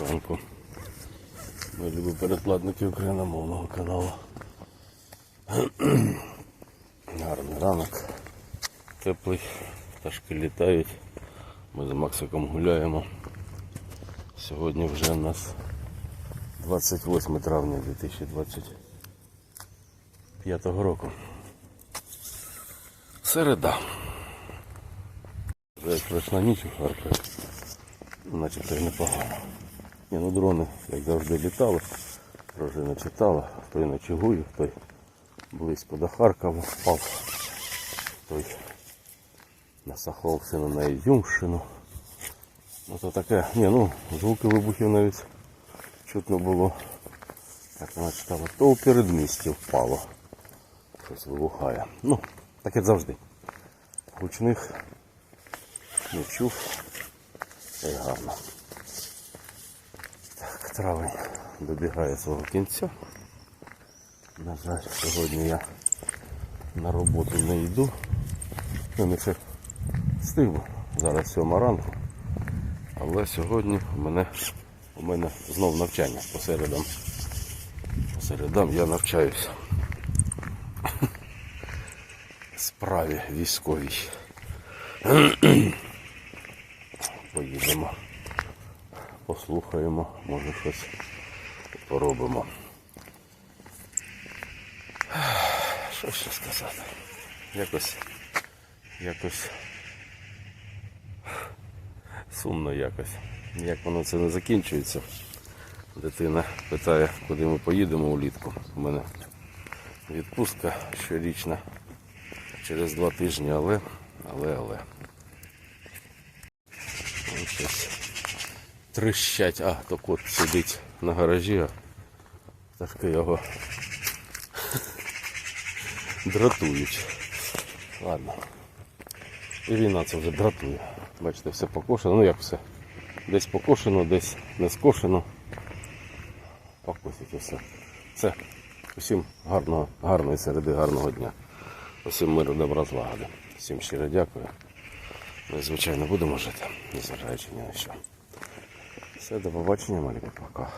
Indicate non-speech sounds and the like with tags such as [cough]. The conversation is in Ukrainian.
ранку. Мої любі передплатники україномовного каналу. [clears throat] Гарний ранок. Теплий, пташки літають. Ми з Максиком гуляємо. Сьогодні вже у нас 28 травня 2025 року. Середа. Вже як ніч у Харкові, начебто й непогано. Ні, ну дрони, як завжди, літали, дружина читала, той на той близько до Харкова впав, той на Саховщину, на Ізюмщину. Ну то таке, ні, ну, звуки вибухів навіть чутно було. Так вона читала, то у передмісті впало. Щось вибухає. Ну, таке завжди. Гучних не чув. Та гарно. Травень добігає свого кінця. На жаль, сьогодні я на роботу не йду. Ну, не ще встиг. Зараз сьома ранку. Але сьогодні у мене, у мене знов навчання по середам. По середам я навчаюся. Справі військовій. Поїдемо, послухаємо, може щось поробимо. Що ще сказати? Якось, якось сумно якось. Як воно це не закінчується. Дитина питає, куди ми поїдемо улітку. У мене відпустка щорічна через два тижні, але, але, але. Ось щось трещать. А, то кот сидить на гаражі, а його дратують. Ладно. І війна це вже дратує. Бачите, все покошено. Ну як все? Десь покошено, десь не скошено. Покосить все. Все. Усім гарного, гарної середи, гарного дня. Усім миру, добра, злагоди. Всім щиро дякую. Ми, звичайно, будемо жити, незважаючи ні на що. Все, до побачення, маліка, пока.